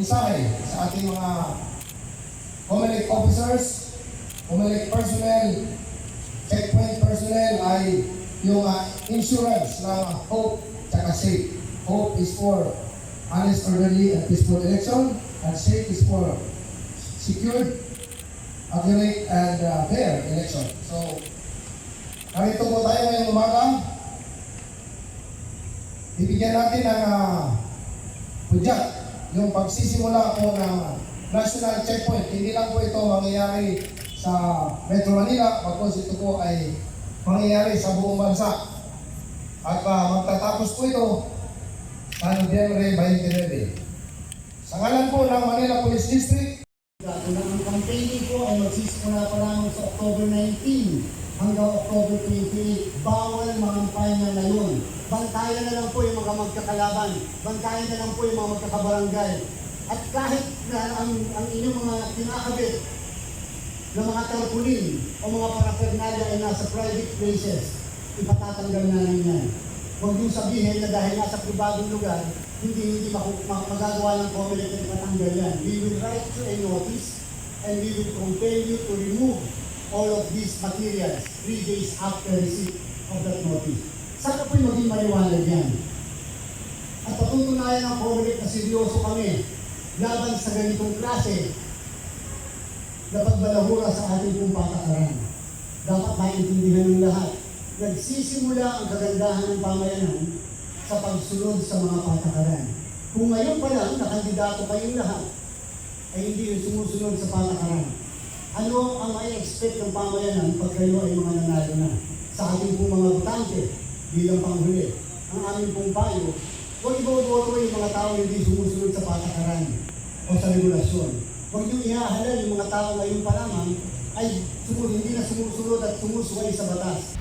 mensahe sa ating mga Comelec officers, Comelec personnel, checkpoint personnel ay yung uh, insurance ng hope at safe. Hope is for honest, orderly, and peaceful election, and safe is for secured, accurate, and uh, fair election. So, narito po tayo ngayong umaga. Bibigyan natin ng uh, pudyak yung pagsisimula po ng national checkpoint. Hindi lang po ito mangyayari sa Metro Manila, bagkus ito po ay mangyayari sa buong bansa. At uh, magtatapos po ito sa Nobyembre 29. Sa ngalan po ng Manila Police District, Kung ang campaigning po ay magsisimula pa lamang sa October 19 hanggang October 28, bawal mangampay na ngayon. Bantayan na lang po yung mga magkakalaban. Bantayan na lang po yung mga magkakabarangay. At kahit na ang, ang inyong mga kinakabit na mga tarpaulin o mga paraphernalia ay nasa private places, ipatatanggal namin yan. Huwag yung sabihin na dahil nasa pribadong lugar, hindi hindi magagawa ng COMELEC na ipatanggal yan. We will write you a notice and we will compel you to remove all of these materials three days after receipt of that notice. Saka po'y maging maliwanag yan. At patutunayan ng COMELEC na seryoso kami laban sa ganitong klase na pagbalahura sa ating pong patakaran. Dapat maintindihan ng lahat. Nagsisimula ang kagandahan ng pamayanan sa pagsunod sa mga patakaran. Kung ngayon pa lang nakandidato kayong lahat, ay hindi yung sumusunod sa patakaran. Ano ang may expect ng pamayanan pag kayo ay mga nanalo na? Sa ating pong mga botante bilang panghuli. Ang aming pong payo, huwag iboboto yung mga tao hindi sumusunod sa patakaran o sa regulasyon. Huwag yung ihahalal yung mga tao ngayon pa lamang ay hindi na sumusunod at sumusuway sa batas.